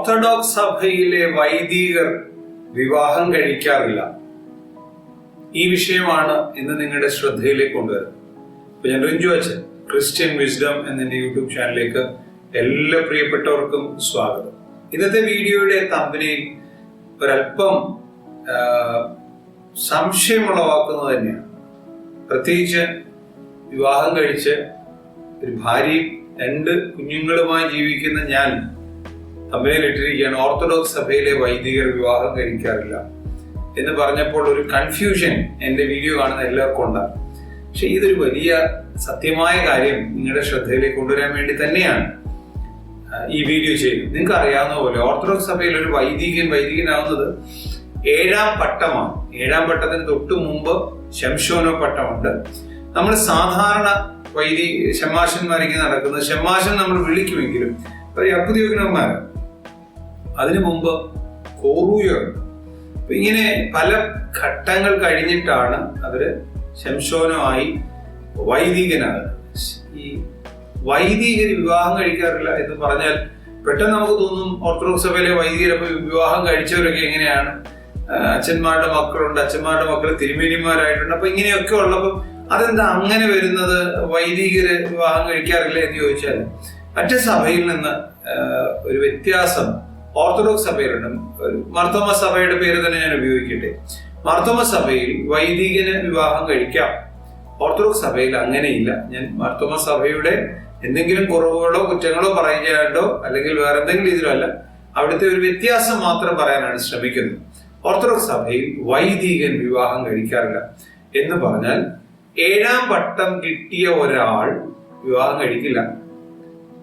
Orthodox സഭയിലെ വൈദികർ വിവാഹം കഴിക്കാറില്ല. ഈ വിഷയമാണ് ഇന്ന് നിങ്ങളുടെ ശ്രദ്ധയിലേക്ക് കൊണ്ടുവരുന്നത്. ഞാൻ റിഞ്ചു അച്ഛൻ ക്രിസ്ത്യൻ വിസ്ഡം എന്നെ യൂട്യൂബ് ചാനലിലേക്ക് എല്ലാ പ്രിയപ്പെട്ടവർക്കും സ്വാഗതം. ഇന്നത്തെ വീഡിയോയുടെ തമ്പനയിൽ ഒരല്പം സംശയമുളവാക്കുന്നത് തന്നെയാണ്. പ്രത്യേകിച്ച് വിവാഹം കഴിച്ച് ഒരു ഭാര്യയും രണ്ട് കുഞ്ഞുങ്ങളുമായി ജീവിക്കുന്ന ഞാൻ തമ്മിൽ ഇട്ടിരിക്കുകയാണ് ഓർത്തഡോക്സ് സഭയിലെ വൈദികർ വിവാഹം കഴിക്കാറില്ല എന്ന് പറഞ്ഞപ്പോൾ ഒരു കൺഫ്യൂഷൻ എന്റെ വീഡിയോ കാണുന്ന എല്ലാവർക്കും ഉണ്ടാകും പക്ഷെ ഇതൊരു വലിയ സത്യമായ കാര്യം നിങ്ങളുടെ ശ്രദ്ധയിലേക്ക് കൊണ്ടുവരാൻ വേണ്ടി തന്നെയാണ് ഈ വീഡിയോ ചെയ്യുന്നത്. നിങ്ങൾക്ക് അറിയാവുന്ന പോലെ ഓർത്തഡോക്സ് സഭയിൽ ഒരു വൈദികൻ വൈദികനാവുന്നത് ഏഴാം പട്ടമാണ്. ഏഴാം പട്ടത്തിന് തൊട്ടു മുമ്പ് ശംശോനോ പട്ടമുണ്ട്. നമ്മൾ സാധാരണ വൈദി ഷമ്മാശന്മാരൊക്കെ നടക്കുന്നത് ഷമ്മാശൻ നമ്മൾ വിളിക്കുമെങ്കിലും ഒരു അതിനു മുമ്പ് അപ്പൊ ഇങ്ങനെ പല ഘട്ടങ്ങൾ കഴിഞ്ഞിട്ടാണ് അവർ ശംശോനമായി വൈദികനാകുന്നത്. ഈ വൈദികർ വിവാഹം കഴിക്കാറില്ല എന്ന് പറഞ്ഞാൽ പെട്ടെന്ന് നമുക്ക് തോന്നും ഓർത്തഡോക്സ് സഭയിലെ വൈദികരപ്പോ വിവാഹം കഴിച്ചവരൊക്കെ എങ്ങനെയാണ്? അച്ഛന്മാരുടെ മക്കളുണ്ട് അച്ഛന്മാരുടെ മക്കൾ തിരുമേനിമാരായിട്ടുണ്ട്. അപ്പൊ ഇങ്ങനെയൊക്കെ ഉള്ളപ്പോൾ അതെന്താ അങ്ങനെ വരുന്നത്? വൈദികര് വിവാഹം കഴിക്കാറില്ല എന്ന് ചോദിച്ചാൽ മറ്റേ സഭയിൽ നിന്ന് ഒരു വ്യത്യാസം ഓർത്തഡോക്സ് സഭയിലുണ്ട്. മർത്തോമ സഭയുടെ പേര് തന്നെ ഞാൻ ഉപയോഗിക്കട്ടെ. മർത്തോമ സഭയിൽ വൈദികന് വിവാഹം കഴിക്കാം. ഓർത്തഡോക്സ് സഭയിൽ അങ്ങനെയില്ല. ഞാൻ മർത്തോമ സഭയുടെ എന്തെങ്കിലും കുറവുകളോ കുറ്റങ്ങളോ പറയാണ്ടോ അല്ലെങ്കിൽ വേറെ എന്തെങ്കിലും രീതിയിലോ അല്ല അവിടുത്തെ ഒരു വ്യത്യാസം മാത്രം പറയാനാണ് ശ്രമിക്കുന്നത്. ഓർത്തഡോക്സ് സഭയിൽ വൈദികൻ വിവാഹം കഴിക്കാറില്ല. എന്ന് പറഞ്ഞാൽ ഏഴാം പട്ടം കിട്ടിയ ഒരാൾ വിവാഹം കഴിക്കില്ല.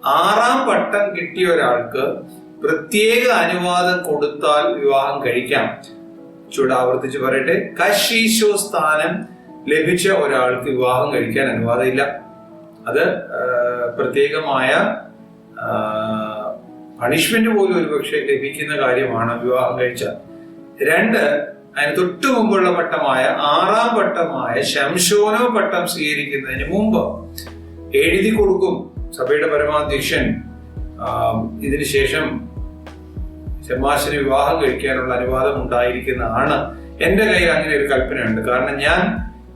ആറാം പട്ടം കിട്ടിയ ഒരാൾക്ക് പ്രത്യേക അനുവാദം കൊടുത്താൽ വിവാഹം കഴിക്കാം. ചൂട് ആവർത്തിച്ച് പറയട്ടെ. കശീശോ സ്ഥാനം ലഭിച്ച ഒരാൾക്ക് വിവാഹം കഴിക്കാൻ അനുവാദമില്ല. അത് പ്രത്യേകമായ പണിഷ്മെന്റ് പോലും ഒരുപക്ഷെ ലഭിക്കുന്ന കാര്യമാണ് വിവാഹം കഴിച്ച. രണ്ട് അതിന് തൊട്ടു മുമ്പുള്ള പട്ടമായ ആറാം പട്ടമായ ശംശോനോ പട്ടം സ്വീകരിക്കുന്നതിന് മുമ്പ് എഴുതി കൊടുക്കും സഭയുടെ പരമാധ്യക്ഷൻ. ഇതിനുശേഷം ഷമ്മാശന് വിവാഹം കഴിക്കാനുള്ള അനുവാദം ഉണ്ടായിരിക്കുന്നതാണ് എന്റെ കയ്യിൽ അങ്ങനെ ഒരു കൽപ്പനയുണ്ട്. കാരണം ഞാൻ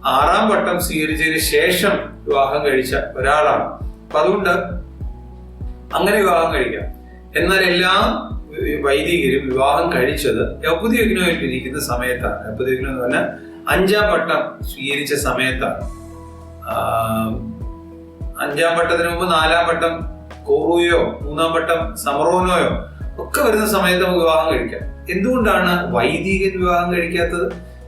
ആറാം വട്ടം സ്വീകരിച്ചതിന് ശേഷം വിവാഹം കഴിച്ച ഒരാളാണ്. അപ്പൊ അതുകൊണ്ട് അങ്ങനെ വിവാഹം കഴിക്കാം. എന്നാൽ എല്ലാ വൈദികരും വിവാഹം കഴിച്ചത് യൗപുദിയഗ്നമായിട്ടിരിക്കുന്ന സമയത്താണ്. യൗപുദിയഗ്നം എന്ന് പറഞ്ഞാൽ അഞ്ചാം വട്ടം സ്വീകരിച്ച സമയത്താണ്. അഞ്ചാം വട്ടത്തിന് മുമ്പ് നാലാം വട്ടം കോറുയോ മൂന്നാം വട്ടം സമറോനോയോ ഒക്കെ വരുന്ന സമയത്ത് നമുക്ക് വിവാഹം കഴിക്കാം. എന്തുകൊണ്ടാണ് വൈദികൻ വിവാഹം കഴിക്കാത്തത്?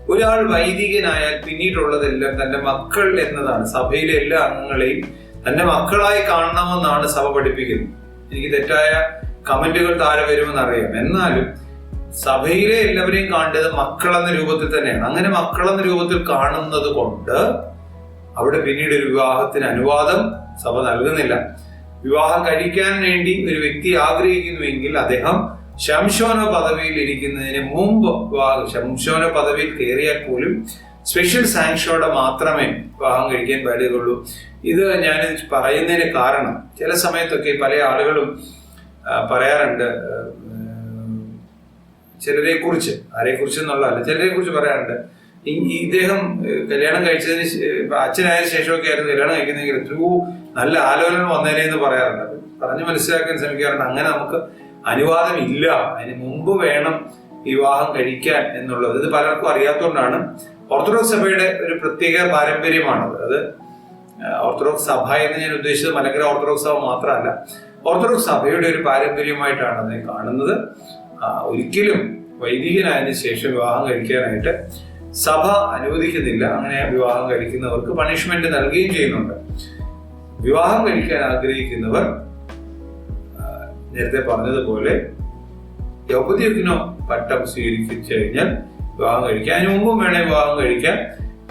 ഒരാൾ വൈദികനായാൽ പിന്നീടുള്ളതെല്ലാം തന്റെ മക്കൾ എന്നതാണ്. സഭയിലെ എല്ലാ അംഗങ്ങളെയും തന്റെ മക്കളായി കാണണമെന്നാണ് സഭ പഠിപ്പിക്കുന്നത്. എനിക്ക് തെറ്റായ കമന്റുകൾ താഴെ വരുമെന്ന് അറിയാം. എന്നാലും സഭയിലെ എല്ലാവരെയും കാണേണ്ടത് മക്കളെന്ന രൂപത്തിൽ തന്നെയാണ്. അങ്ങനെ മക്കളെന്ന രൂപത്തിൽ കാണുന്നത് കൊണ്ട് അവിടെ പിന്നീട് ഒരു വിവാഹത്തിന് അനുവാദം സഭ നൽകുന്നില്ല. വിവാഹം കഴിക്കാൻ വേണ്ടി ഒരു വ്യക്തി ആഗ്രഹിക്കുന്നുവെങ്കിൽ അദ്ദേഹം ശംശോന പദവിയിൽ ഇരിക്കുന്നതിന് മുമ്പ് ശംശോന പദവിയിൽ കയറിയാൽ പോലും സ്പെഷ്യൽ സാങ്ഷനോടെ മാത്രമേ വിവാഹം കഴിക്കാൻ പാടുകയുള്ളൂ. ഇത് ഞാൻ പറയുന്നതിന് കാരണം ചില സമയത്തൊക്കെ പല ആളുകളും പറയാറുണ്ട് ചിലരെ കുറിച്ച് ആരെ കുറിച്ച് എന്നുള്ളതല്ല ചിലരെ കുറിച്ച് പറയാറുണ്ട്. ഇദ്ദേഹം കല്യാണം കഴിച്ചതിന് അച്ഛനായ ശേഷമൊക്കെ ആയിരുന്നു കല്യാണം കഴിക്കുന്നെങ്കിൽ എത്രയോ നല്ല ആലോചന വന്നേനെ എന്ന് പറയാറുണ്ട്. പറഞ്ഞു മനസ്സിലാക്കാൻ ശ്രമിക്കാറുണ്ട്. അങ്ങനെ നമുക്ക് അനുവാദം ഇല്ല അതിന് മുമ്പ് വേണം വിവാഹം കഴിക്കാൻ എന്നുള്ളത്. ഇത് പലർക്കും അറിയാത്തതുകൊണ്ടാണ് ഓർത്തഡോക്സ് സഭയുടെ ഒരു പ്രത്യേക പാരമ്പര്യമാണത്. അത് ഓർത്തഡോക്സ് സഭ എന്ന് ഞാൻ ഉദ്ദേശിച്ചത് മലങ്കര ഓർത്തഡോക്സ് സഭ മാത്രമല്ല. ഓർത്തഡോക്സ് സഭയുടെ ഒരു പാരമ്പര്യമായിട്ടാണ് അതിനെ കാണുന്നത്. ഒരിക്കലും വൈദികനായതിനു ശേഷം വിവാഹം കഴിക്കാനായിട്ട് സഭ അനുവദിക്കുന്നില്ല. അങ്ങനെ വിവാഹം കഴിക്കുന്നവർക്ക് പണിഷ്മെന്റ് നൽകുകയും ചെയ്യുന്നുണ്ട്. വിവാഹം കഴിക്കാൻ ആഗ്രഹിക്കുന്നവർ നേരത്തെ പറഞ്ഞതുപോലെ യൗപതിയുക്കിനോ പട്ടം സ്വീകരിച്ചു കഴിഞ്ഞാൽ വിവാഹം കഴിക്കാം അതിനു മുമ്പും വേണേ വിവാഹം കഴിക്കാം.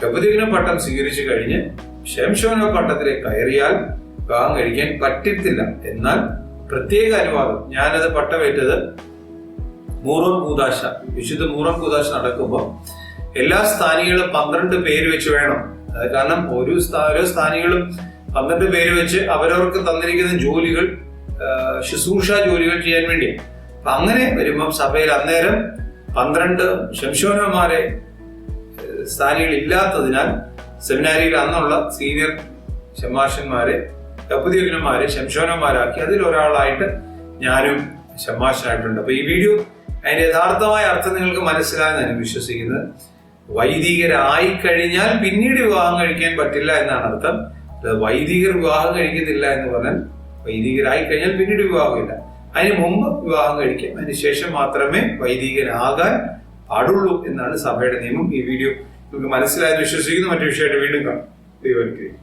യൗപതിയുക്കിനോ പട്ടം സ്വീകരിച്ചു കഴിഞ്ഞ് ശംശോനോ പട്ടത്തിലേക്ക് കയറിയാൽ വിവാഹം കഴിക്കാൻ പറ്റത്തില്ല. എന്നാൽ പ്രത്യേക അനുവാദം ഞാനത് പട്ടമേറ്റത് മൂറം കൂതാശ വിശുദ്ധ മൂറം കൂതാശ നടക്കുമ്പോൾ എല്ലാ സ്ഥാനികളും പന്ത്രണ്ട് പേര് വെച്ച് വേണം. കാരണം ഒരു ഓരോ സ്ഥാനികളും പന്ത്രണ്ട് പേര് വെച്ച് അവരവർക്ക് തന്നിരിക്കുന്ന ജോലികൾ ശുശ്രൂഷ ജോലികൾ ചെയ്യാൻ വേണ്ടി അപ്പൊ അങ്ങനെ വരുമ്പം സഭയിൽ അന്നേരം പന്ത്രണ്ട് ശംശോനന്മാരെ സ്ഥാനികൾ ഇല്ലാത്തതിനാൽ സെമിനാരിയിൽ അന്നുള്ള സീനിയർ ഷമാഷന്മാരെ കപ്പുദീപന്മാരെ ശംശോനന്മാരാക്കി അതിൽ ഒരാളായിട്ട് ഞാനും ശമാഷനായിട്ടുണ്ട് അപ്പൊ ഈ വീഡിയോ അതിന്റെ യഥാർത്ഥമായ അർത്ഥം നിങ്ങൾക്ക് മനസ്സിലായെന്ന് ഞാൻ വിശ്വസിക്കുന്നത്. വൈദികരായി കഴിഞ്ഞാൽ പിന്നീട് വിവാഹം കഴിക്കാൻ പറ്റില്ല എന്നാണ് അർത്ഥം. വൈദികർ വിവാഹം കഴിക്കുന്നില്ല എന്ന് പറഞ്ഞാൽ വൈദികരായി കഴിഞ്ഞാൽ പിന്നീട് വിവാഹമില്ല. അതിന് മുമ്പ് വിവാഹം കഴിക്കാം. അതിനുശേഷം മാത്രമേ വൈദികരാകാൻ പാടുള്ളൂ എന്നാണ് സഭയുടെ നിയമം. ഈ വീഡിയോ നിങ്ങൾക്ക് മനസ്സിലായെന്ന് വിശ്വസിക്കുന്നു. മറ്റു വിഷയമായിട്ട് വീണ്ടും കാണാം. ദൈവം.